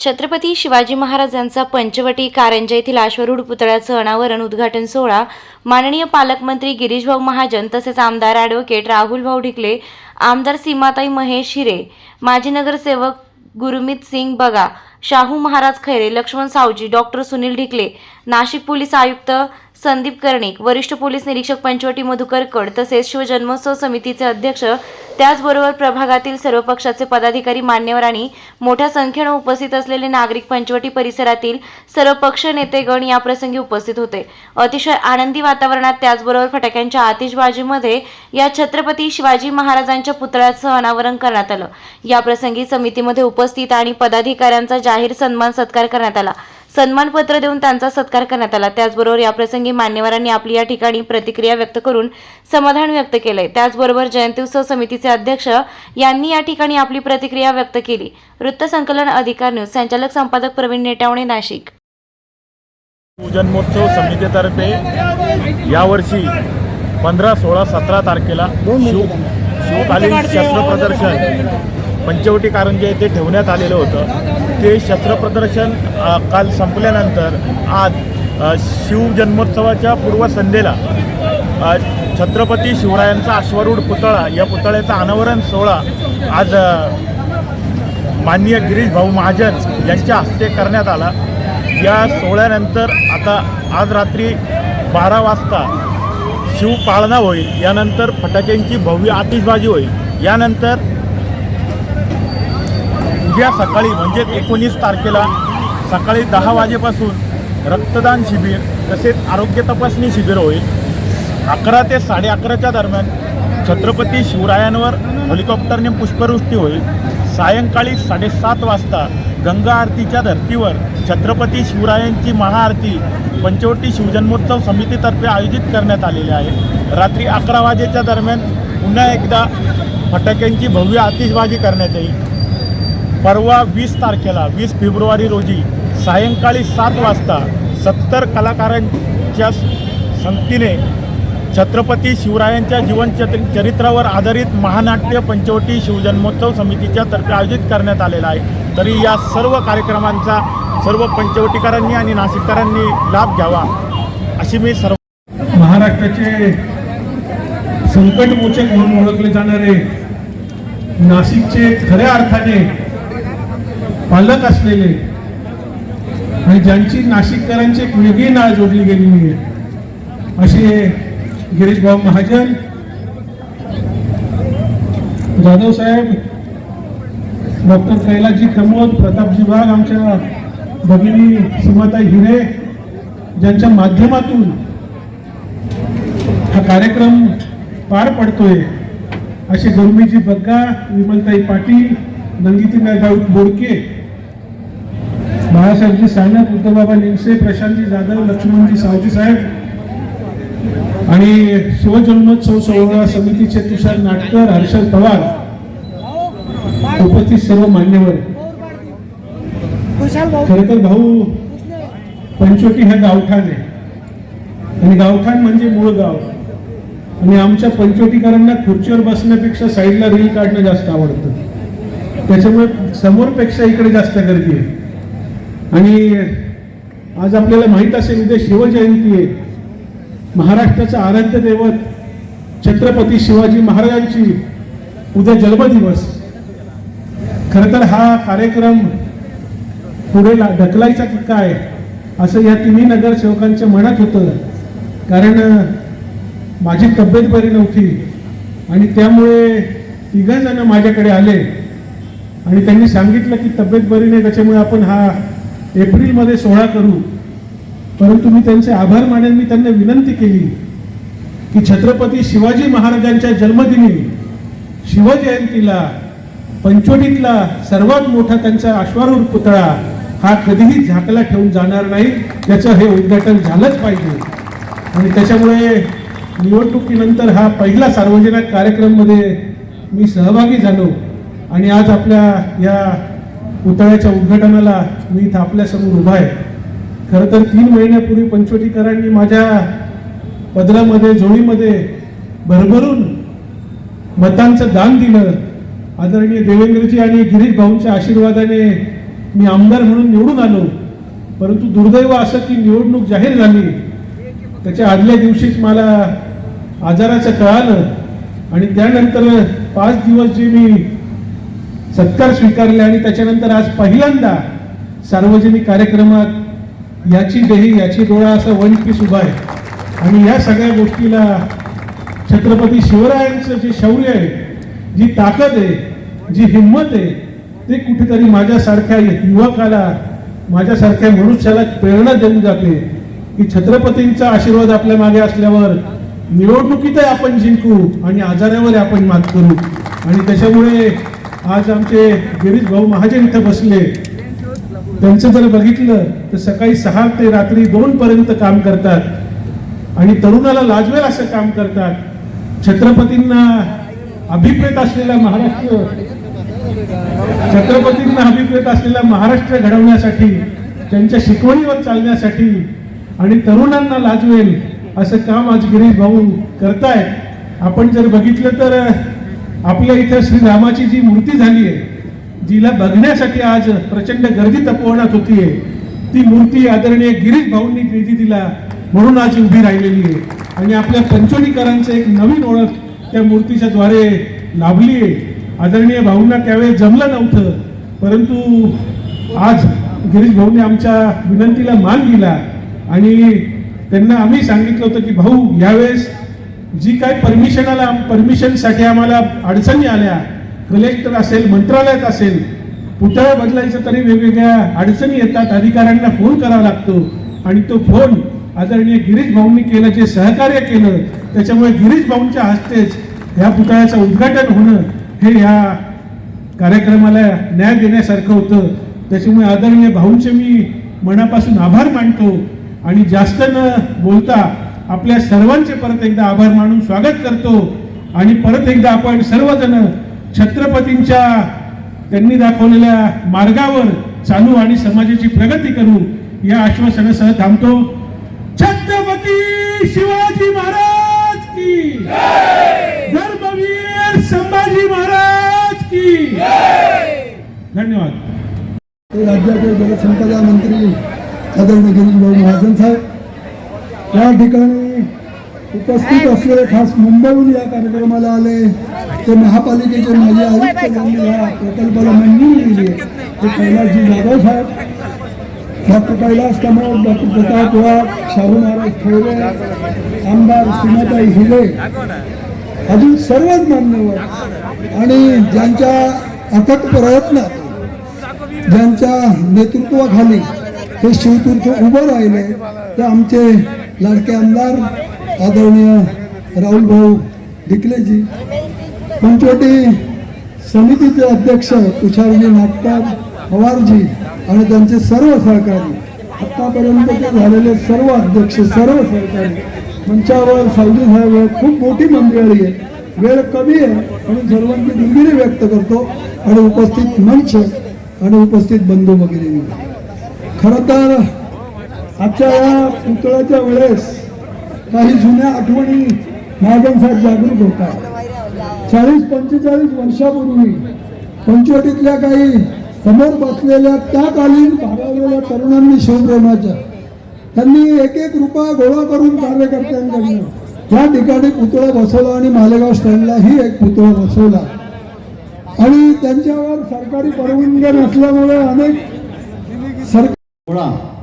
छत्रपती शिवाजी महाराजांचा पंचवटी कारंजा येथील अश्वरूढ पुतळ्याचं अनावरण उद्घाटन सोहळा. माननीय पालकमंत्री गिरीशभाऊ महाजन तसेच आमदार ॲडव्होकेट राहुलभाऊ ढिकले आमदार सीमाताई महेश हिरे माजी नगरसेवक गुरमीत सिंग बगा शाहू महाराज खैरे लक्ष्मण सावजी डॉक्टर सुनील ढिकले नाशिक पोलीस आयुक्त संदीप कर्णिक वरिष्ठ पोलीस निरीक्षक पंचवटी मधुकरकड तसेच शिवजन्मोत्सव समितीचे अध्यक्ष त्याचबरोबर प्रभागातील सर्व पक्षाचे पदाधिकारी मान्यवर आणि मोठ्या संख्येनं उपस्थित असलेले नागरिक पंचवटी परिसरातील सर्व पक्ष नेतेगण या प्रसंगी उपस्थित होते. अतिशय आनंदी वातावरणात त्याचबरोबर फटाक्यांच्या आतिषबाजीमध्ये या छत्रपती शिवाजी महाराजांच्या पुतळ्याचं अनावरण करण्यात आलं. या प्रसंगी समितीमध्ये उपस्थित आणि पदाधिकाऱ्यांचा जाहीर सन्मान सत्कार करण्यात आला. सन्मानपत्र देऊन त्यांचा सत्कार करण्यात आला. त्याचबरोबर या प्रसंगी मान्यवरांनी आपली या ठिकाणी प्रतिक्रिया व्यक्त करून समाधान व्यक्त केले त्याचबरोबर जयंत्युत्सव समितीचे अध्यक्ष यांनी या ठिकाणी आपली प्रतिक्रिया व्यक्त केली. वृत्तसंकलन अधिकार न्यूज. संचालक संपादक प्रवीण नेटावणे नाशिक. जन्मोत्सव समितीतर्फे यावर्षी पंधरा सोळा सतरा तारखेला शिव शिवकालीन शस्त्र प्रदर्शन पंचवटी कारंजे येथे ठेवण्यात आलेलं होतं. ते शस्त्रप्रदर्शन काल संपल्यानंतर आज शिवजन्मोत्सवाच्या पूर्वसंध्येला छत्रपती शिवरायांचा अश्वारूढ पुतळा या पुतळ्याचा अनावरण सोहळा आज माननीय गिरीश भाऊ महाजन यांच्या हस्ते करण्यात आला. या सोहळ्यानंतर आता आज रात्री बारा वाजता शिवपाळणा होईल यानंतर फटाक्यांची भव्य आतिषबाजी होईल यानंतर उद्या सकाळी म्हणजे एकोणीस तारखेला सकाळी दहा वाजेपासून रक्तदान शिबिर तसेच आरोग्य तपासणी शिबिर होईल. अकरा ते साडे अकराच्या दरम्यान छत्रपती शिवरायांवर हेलिकॉप्टरने पुष्पवृष्टी होईल. सायंकाळी साडेसात वाजता गंगा आरतीच्या धर्तीवर छत्रपती शिवरायांची महाआरती पंचवटी शिवजन्मोत्सव समितीतर्फे आयोजित करण्यात आलेली आहे. रात्री अकरा वाजेच्या दरम्यान पुन्हा एकदा फटाक्यांची भव्य आतिषबाजी करण्यात येईल. परवा वीस तारखेला वीस फेब्रुवारी रोजी सायंकाळी सात वाजता सत्तर कलाकारांच्या संगतीने छत्रपती शिवरायांच्या जीवन चरित्रावर आधारित महानाट्य पंचवटी शिवजन्मोत्सव समितीच्या तर्फे आयोजित करण्यात आलेला आहे. तरी या सर्व कार्यक्रमांचा सर्व पंचवटीकरांनी आणि नाशिककरांनी लाभ घ्यावा अशी मी सर्व महाराष्ट्राचे संकटमोचक म्हणून ओळखले जाणारे नाशिकचे खऱ्या अर्थाने पालक असलेले आणि ज्यांची नाशिककरांची एक वेगळी नाळ जोडली गेलेली आहे असे गिरीश भाऊ महाजन जाधव साहेब डॉक्टर कैलासजी कमोद प्रतापजी बाग आमच्या भगिनी सीमाताई हिरे ज्यांच्या माध्यमातून हा कार्यक्रम पार पडतोय असे गौमीजी बग्गा विमलताई पाटील नंदितीनाथ गावित बोडके बाळासाहेबजी सानप उद्धवबाबा निमसे प्रशांतजी जाधव लक्ष्मणजी सावजी साहेब आणि शिवजन्मोत्सव सोहळा समितीचे तुषार नाटकर हर्षल पवार उपस्थित सर्व मान्यवर. खरं तर भाऊ पंचवटी हा गावठाण आहे. आणि गावठाण म्हणजे मूळ गाव. आणि आमच्या पंचवटीकरांना खुर्चीवर बसण्यापेक्षा साईडला रील काढणं जास्त आवडतं. त्याच्यामुळे समोरपेक्षा इकडे जास्त गर्दी आहे. आणि आज आपल्याला माहीत असेल उद्या शिवजयंती आहे. महाराष्ट्राचं आराध्य दैवत छत्रपती शिवाजी महाराजांची उद्या जन्मदिवस. खरं तर हा कार्यक्रम पुढे ला- ढकलायचा की काय असं या तिन्ही नगरसेवकांच्या मनात होतं. कारण माझी तब्येत बरी नव्हती आणि त्यामुळे तिघ जण माझ्याकडे आले. आणि त्यांनी सांगितलं की तब्येत बरी नाही त्याच्यामुळे आपण हा एप्रिलमध्ये सोहळा करू. परंतु मी त्यांचे आभार मानेन मी त्यांना विनंती केली की छत्रपती शिवाजी महाराजांच्या जन्मदिनी शिवजयंतीला पंचवटीतला सर्वात मोठा त्यांचा अश्वारूढ पुतळा हा कधीही झाकला ठेवून जाणार नाही. त्याचं हे उद्घाटन झालंच पाहिजे. आणि त्याच्यामुळे निवडणुकीनंतर हा पहिला सार्वजनिक कार्यक्रममध्ये मी सहभागी झालो. आणि आज आपल्या या पुतळ्याच्या उद्घाटनाला मी इथं आपल्यासमोर उभा आहे. खरं तर तीन महिन्यापूर्वी पंचवटीकरांनी माझ्या पदरामध्ये जोडीमध्ये भरभरून मतांचं दान दिलं. आदरणीय देवेंद्रजी आणि गिरीश भाऊंच्या आशीर्वादाने मी आमदार म्हणून निवडून आलो. परंतु दुर्दैव असं की निवडणूक जाहीर झाली. त्याच्या आदल्या दिवशीच मला आजाराचं कळालं आणि त्यानंतर पाच दिवस जे मी सत्कार स्वीकारले आणि त्याच्यानंतर आज पहिल्यांदा सार्वजनिक कार्यक्रमात याची देही याची डोळा असं वन पीस उभा आहे. आणि या सगळ्या गोष्टीला छत्रपती शिवरायांचं जे शौर्य आहे जी ताकद आहे जी हिंमत आहे ते कुठेतरी माझ्यासारख्या युवकाला माझ्यासारख्या मनुष्याला प्रेरणा देऊन जाते. की छत्रपतींचा आशीर्वाद आपल्या मागे असल्यावर निवडणुकीतही आपण जिंकू आणि आजारावर आपण मात करू. आणि त्याच्यामुळे आज आमचे गिरीश भाऊ महाजन इथं बसले. त्यांचं जर बघितलं तर सकाळी सहा ते रात्री दोन पर्यंत काम करतात. आणि तरुणाला लाजवेल असं काम करतात. छत्रपतींना अभिप्रेत असलेला महाराष्ट्र छत्रपतींना अभिप्रेत असलेला महाराष्ट्र घडवण्यासाठी त्यांच्या शिकवणीवर चालण्यासाठी आणि तरुणांना लाजवेल असं काम आज गिरीश भाऊ करतायत. आपण जर बघितलं तर आपल्या इथं श्रीरामाची जी मूर्ती झाली आहे जिला बघण्यासाठी आज प्रचंड गर्दी तपोवनात आहे ती मूर्ती आदरणीय गिरीश भाऊंनी निधी दिला म्हणून आज उभी राहिलेली आहे. आणि आपल्या पंचोलीकरांचं एक नवीन ओळख त्या मूर्तीच्या द्वारे लाभली आहे. आदरणीय भाऊंना त्यावेळेस जमलं नव्हतं परंतु आज गिरीश भाऊने आमच्या विनंतीला मान दिला. आणि त्यांना आम्ही सांगितलं होतं की भाऊ यावेळेस जी काय परमिशनाला परमिशनसाठी आम्हाला अडचणी आल्या कलेक्टर असेल मंत्रालयात असेल पुतळा बदलायचं तरी वेगवेगळ्या अडचणी येतात अधिकाऱ्यांना फोन करावा लागतो. आणि तो फोन आदरणीय गिरीश भाऊंनी केलं जे सहकार्य केलं त्याच्यामुळे गिरीश भाऊंच्या हस्तेच ह्या पुतळ्याचं उद्घाटन होणं हे ह्या कार्यक्रमाला न्याय देण्यासारखं होतं. त्याच्यामुळे आदरणीय भाऊंचे मी मनापासून आभार मानतो. आणि जास्त न बोलता आपल्या सर्वांचे परत एकदा आभार मानून स्वागत करतो. आणि परत एकदा आपण सर्वजण छत्रपतींच्या त्यांनी दाखवलेल्या मार्गावर चालू आणि समाजाची प्रगती करू या आश्वासनासह थांबतो. छत्रपती शिवाजी महाराज की धर्मवीर संभाजी महाराज की धन्यवाद. राज्याचे जलसंपदा मंत्री आदरणीय गिरीशभाऊ महाजन साहेब या ठिकाणी उपस्थित असलेले खास मुंबईहून या कार्यक्रमाला आले. ते महापालिकेचे माजी आयुक्त ज्यांनी या प्रकल्पाला मंजुरी दिली आहे. ते कैलासजी जाधव साहेब डॉक्टर कैलास कमळ डॉक्टर प्रताप वाघ शाहू महाराज ठोरे आमदार सीमाताई हिरे अजून सर्वच मान्यवर आणि ज्यांच्या अथक प्रयत्नात ज्यांच्या नेतृत्वाखाली हे शिवतीर्थ उभं राहिले ते आमचे लाडके आमदार आदरणीय राहुल भाऊ डिकलेजी पंचवटी समितीचे अध्यक्ष तुषारजी नागपाल पवारजी आणि त्यांचे सर्व सहकारी. आतापर्यंत ते झालेले सर्व अध्यक्ष सर्व सहकारी. मंचावर सावजी साहेब खूप मोठी मंडळी आहे. वेळ कमी आहे म्हणून सर्वांची दिलगिरी व्यक्त करतो आणि उपस्थित मंच आणि उपस्थित बंधू वगैरे. खरं तर आजच्या या पुतळ्याच्या वेळेस काही जुन्या आठवणी महाजन साहेब जागरूक होतात. चाळीस पंचेचाळीस वर्षापूर्वी पंचवटीतल्या काही समोर बसलेल्या त्या कालीन भागावलेल्या तरुणांनी शिवप्रेमाच्या त्यांनी एक एक रुपया गोळा करून कार्यकर्त्यांकडनं त्या ठिकाणी पुतळा बसवला आणि मालेगाव स्टँडला ही एक पुतळा बसवला. आणि त्यांच्यावर सरकारी परवानग्या नसल्यामुळे अनेक सरकार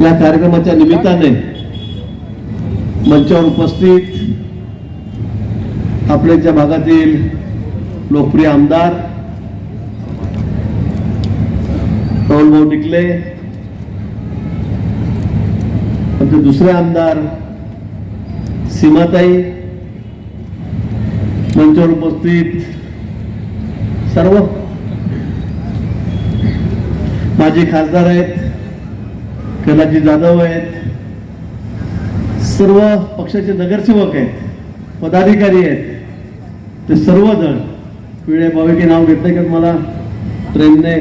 या कार्यक्रमाच्या निमित्ताने मंचावर उपस्थित आपल्याच्या भागातील लोकप्रिय आमदार राहुल निकले आमचे दुसरे आमदार सीमाताई मंचावर उपस्थित सर्व माझे खासदार आहेत. कैलाजी जाधव आहेत. सर्व पक्षाचे नगरसेवक आहेत पदाधिकारी आहेत. ते सर्वजण पिळे भाविके नाव घेतले की मला ट्रेनने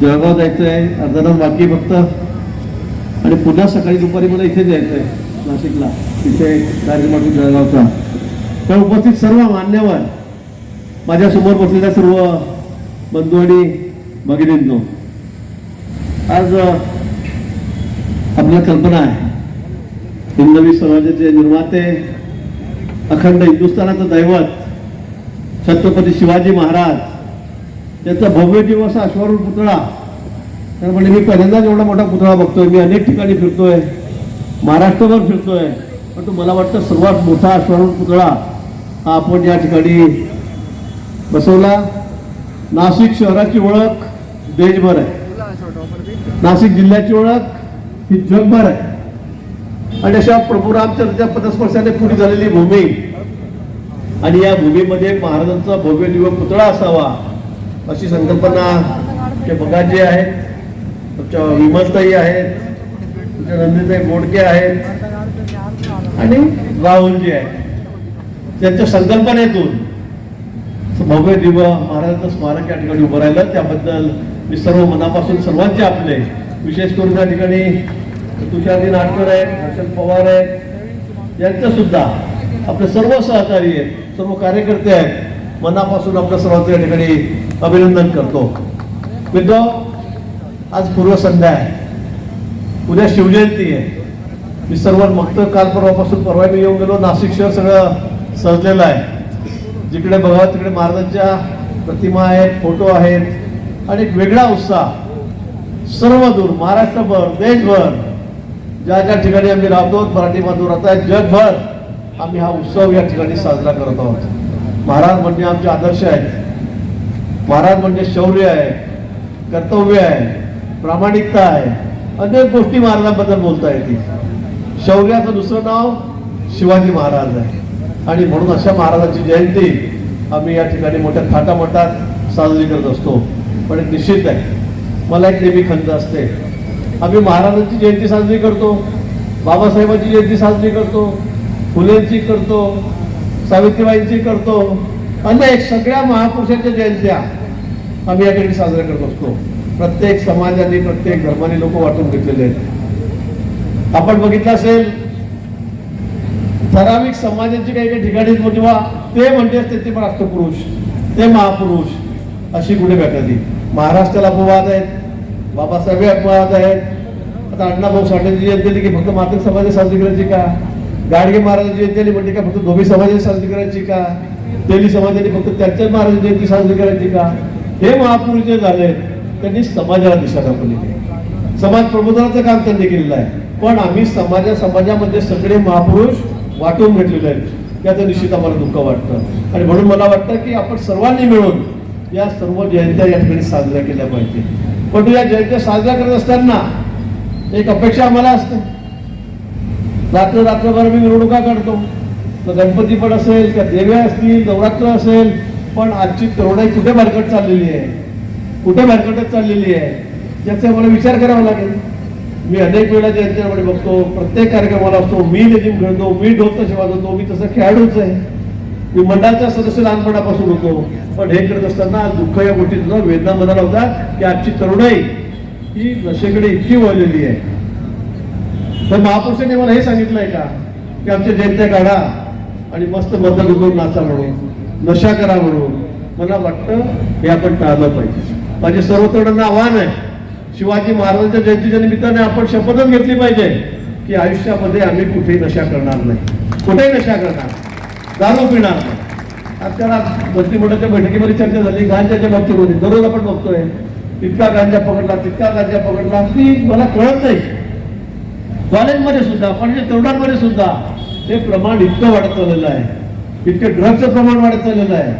जळगाव जायचं आहे अर्धा तास बाकी फक्त. आणि पुन्हा सकाळी दुपारी मला इथे जायचं आहे नाशिकला तिथे कार्यक्रमातून जळगावचा. तर उपस्थित सर्व मान्यवर माझ्यासमोर बसलेल्या सर्व बंधू आणि भगिनींनो आज आपल्या कल्पना आहे. हिंदवी समाजाचे निर्माते अखंड हिंदुस्थानाचं दैवत छत्रपती शिवाजी महाराज याचा भव्य दिवस अश्वारूढ पुतळा. तर म्हणजे मी पहिल्यांदाच एवढा मोठा पुतळा बघतोय. मी अनेक ठिकाणी फिरतोय. महाराष्ट्रभर फिरतोय. पण तो मला वाटतं सर्वात मोठा अश्वारूढ पुतळा हा आपण या ठिकाणी बसवला. नाशिक शहराची ओळख देशभर आहे. नाशिक जिल्ह्याची ओळख ही जगभर आहे. आणि अशा प्रभू रामचंद्रच्या पदस्पर्शाने पुढे झालेली भूमी. आणि या भूमीमध्ये महाराजांचा भव्य दिव्य पुतळा असावा अशी संकल्पना ते बगाजी आहेत. तुमच्या विमलताई आहेत. तुमच्या नंदीताई बोडके आहेत. आणि राहुलजी आहेत. त्यांच्या संकल्पनेतून भव्य दिव्य महाराजांचं स्मारक या ठिकाणी उभं राहिलं. त्याबद्दल मी सर्व मनापासून सर्वांचे आपले विशेष करून त्या ठिकाणी तुषारजी नाटकर आहेत हर्षद पवार आहेत यांचं सुद्धा आपले सर्व सहकारी आहेत सर्व कार्यकर्ते आहेत मनापासून आपल्या सर्वांचं या ठिकाणी अभिनंदन करतो. मित्र आज पूर्वसंध्या आहे. उद्या शिवजयंती आहे. मी सर्व मग काल परवापासून परवा मी येऊन गेलो नाशिक शहर सगळं सजलेलं आहे. जिकडे बघा तिकडे महाराजांच्या प्रतिमा आहेत फोटो आहेत आणि एक वेगळा उत्साह सर्व दूर महाराष्ट्रभर देशभर. ज्या ज्या ठिकाणी आम्ही राहतो मराठी बांधव राहत आहे जगभर आम्ही हा उत्सव या ठिकाणी साजरा करत आहोत. महाराज म्हणजे आमचे आदर्श आहेत. महाराज म्हणजे शौर्य आहे कर्तव्य आहे प्रामाणिकता आहे. अनेक गोष्टी महाराजांबद्दल बोलता येतील. शौर्याचं दुसरं नाव शिवाजी महाराज आहे. आणि म्हणून अशा महाराजांची जयंती आम्ही या ठिकाणी मोठ्या थाटामाटात साजरी करत असतो. पण निश्चित आहे. मला एक नेहमी खंत असते. आम्ही महाराजांची जयंती साजरी करतो बाबासाहेबांची जयंती साजरी करतो फुलेंची करतो सावित्रीबाईंची करतो अनेक सगळ्या महापुरुषांच्या जयंत्या आम्ही या ठिकाणी साजऱ्या करत असतो. प्रत्येक समाजाने प्रत्येक धर्माने लोक वाटून घेतलेले आहेत. आपण बघितलं असेल ठराविक समाजाची काही काही ठिकाणी जेव्हा ते म्हणते ते पण पुरुष ते महापुरुष अशी कुठे भेटली महाराष्ट्राला अपवाद आहेत बाबासाहेब अपवाद आहेत. आता अण्णाभाऊ साठेची जयंती आली की फक्त मातृ समाजाची साजरी करायची का? गाडगे महाराजांची जयंती आली म्हणजे का फक्त धोबी समाजाची साजरी करायची का? तेली समाजाने फक्त त्यांच्या महाराजांची जयंती साजरी करायची का? हे महापुरुष जे झाले त्यांनी समाजाला दिशा दाखवलेली समाज प्रबोधनाचं काम त्यांनी केलेलं आहे. पण आम्ही समाजा समाजामध्ये सगळे महापुरुष वाटून घेतलेले आहेत. याचं निश्चित आम्हाला दुःख वाटतं. आणि म्हणून मला वाटतं की आपण सर्वांनी मिळून या सर्व जयंत्या या ठिकाणी साजऱ्या केल्या पाहिजे. पण या जयंत्या साजऱ्या करत असताना एक अपेक्षा आम्हाला असते. रात्र रात्रभर मी मिरवणुका काढतो. तर गणपती पण असेल किंवा देव्या असतील नवरात्र असेल पण आजची तरुणाई कुठे भरकट चाललेली आहे? कुठे भरकटच चाललेली आहे? याचा मला विचार करावा लागेल. मी अनेक वेळा जयंतीमध्ये बघतो प्रत्येक कार्यक्रमाला असतो मी लेझिम खेळतो मी ढोल तसे वाजवतो मी तसं खेळाडूच आहे. मी मंडळाचा सदस्य लहानपणापासून होतो. पण हे करत असताना दुःख या गोष्टीचा वेदना मनाला होता की आजची तरुणाई ही नशेकडे इतकी वळलेली आहे. तर महापुरुषांनी मला हे सांगितलंय का? की आमच्या जयंत्या काढा आणि मस्त बदल उघडून नाचा म्हणून नशा करा म्हणून. मला वाटतं हे आपण टाळलं पाहिजे. माझे सर्व तरुणांना आव्हान आहे. शिवाजी महाराजांच्या जयंतीच्या निमित्ताने आपण शपथच घेतली पाहिजे की आयुष्यामध्ये आम्ही कुठेही नशा करणार नाही. कुठेही नशा करणार दारू पिणार. नाही आजकाल मंत्रिमंडळाच्या बैठकीमध्ये चर्चा झाली. गांजाच्या बाबतीमध्ये. दररोज आपण बघतोय इतका गांजा पकडला तितका गांजा पकडला. ती मला कळत नाही. कॉलेजमध्ये सुद्धा पण तरुणांमध्ये सुद्धा हे प्रमाण इतकं वाढत चाललेलं आहे. इतके ड्रग्सचं प्रमाण वाढत चाललेलं आहे.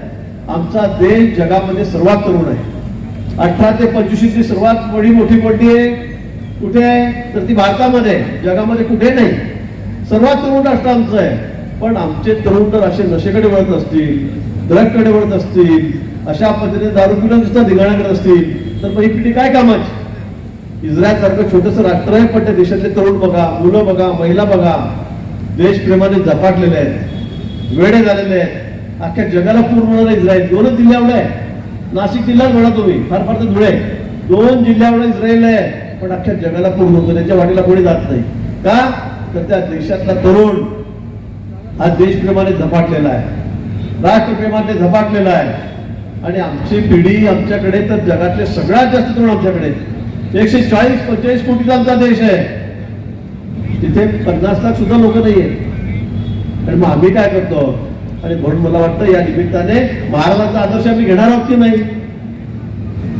आमचा देश जगामध्ये सर्वात तरुण आहे. अठरा ते पंचवीसची सर्वात मोठी मोठी पडली आहे कुठे आहे? तर ती भारतामध्ये आहे. जगामध्ये कुठे नाही. सर्वात तरुण राष्ट्र आमचं आहे. पण आमचे तरुण तर असे नशेकडे वळत असतील ड्रगकडे वळत असतील अशा पद्धतीने दारू पिऊन सुद्धा धिगाणा करत असतील तर मग ही पिढी काय कामाची? इस्रायल सारखं छोटस राष्ट्र आहे पण त्या देशातले तरुण बघा मुलं बघा महिला बघा देशप्रेमाने झपाटलेले आहेत वेडे झालेले आहेत. अख्ख्या जगाला पूर्ण होणार इस्रायल. दोनच जिल्ह्यावर आहे. नाशिक जिल्हा म्हणा तुम्ही फार फार तर धुळे. दोन जिल्ह्यावर इस्रायल आहे. पण अख्ख्या जगाला पूर्ण होतो त्याच्या वाटेला कोणी जात नाही. का? तर त्या देशातला तरुण हा देशप्रेमाने झपाटलेला आहे. राष्ट्रप्रेमाने झपाटलेला आहे. आणि आमची पिढी आमच्याकडे तर जगातले सगळ्यात जास्त तरुण आमच्याकडे एकशे चाळीस पंचेचाळीस कोटीचा आमचा देश आहे. तिथे पन्नास लाख सुद्धा लोक नाही आहेत. आणि मग आम्ही काय करतो? आणि म्हणून मला वाटतं या निमित्ताने महाराजांचा आदर्श आम्ही घेणार आहोत की नाही?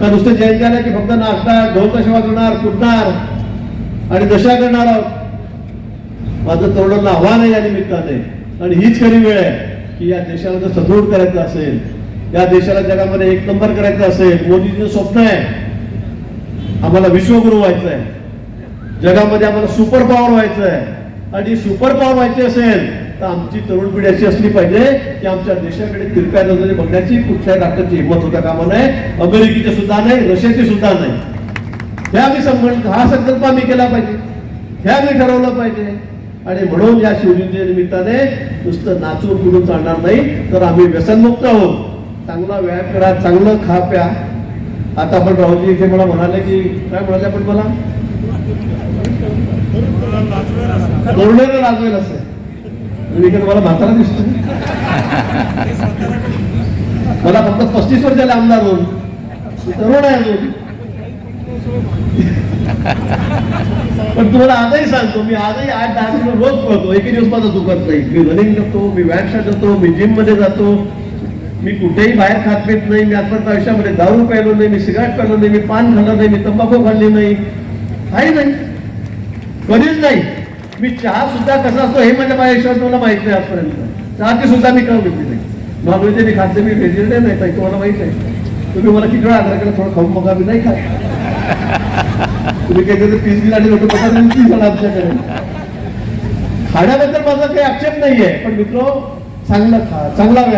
का नुसतं जयंती आल्या की फक्त नाचणार ढोल सेवा करणार कुठणार आणि दशा करणार आहोत? माझं तरुणांना आव्हान आहे या निमित्ताने. आणि हीच खरी वेळ आहे की या देशाला जर सदृढ करायचं असेल या देशाला जगामध्ये एक नंबर करायचं असेल मोदीचं स्वप्न आहे. आम्हाला विश्वगुरु व्हायचं आहे. जगामध्ये आम्हाला सुपर पॉवर व्हायचं आहे. आणि सुपर पॉवर व्हायची असेल तर आमची तरुण पिढी अशी असली पाहिजे की आमच्या देशाकडे तिरप्या नजरे बघण्याची कुठल्याही राष्ट्राची हिंमत होता कामा नये. अमेरिकेची सुद्धा नाही रशियाची सुद्धा नाही. हे आम्ही संबंध हा संकल्प आम्ही केला पाहिजे. हे आम्ही ठरवलं पाहिजे. आणि म्हणून या शिवजयंती निमित्ताने नुसतं नाचून कुठून चालणार नाही तर आम्ही व्यसनमुक्त आहोत. चांगला व्यायाम करा चांगलं खा प्या. आता आपण राहुलजी इथे मला म्हणाले की काय म्हणाले आपण मला? तरुणाला लाजवेल असं मी काय मला म्हातारा दिसतो मला फक्त पस्तीस वर्षाला आमदार होऊन. तरुण आहे अजून. पण तुम्हाला आजही सांगतो मी आजही आठ दहा किलो रोज पळतो. एकही दिवस माझा दुखत नाही. मी रनिंग करतो मी व्यायाम जातो मी जिममध्ये जातो. मी कुठेही बाहेर खात पित नाही. मी आजपर्यंत आयुष्यामध्ये दारू प्यायलो नाही मी सिगारेट प्यायलो नाही मी पान खाल्लं नाही मी तंबाखू खाल्ली नाही. काही नाही. कधीच नाही. मी चहा सुद्धा कसा असतो हे माझ्या माझ्या आयुष्यात मला माहीत नाही आजपर्यंत. चहाची सुद्धा मी करून घेतली नाही. नॉनव्हेज मी खाते मी व्हेजिटेरियन नाही तुम्हाला माहीत आहे. तुम्ही मला किती वेळा आग्रह केला थोडं खाऊन बघा मी नाही खात. तुम्ही काहीतरी पीस बिल आणि आमच्याकडे. खाण्याबद्दल माझा काही आक्षेप नाहीये पण मित्र चांगलं खा चांगला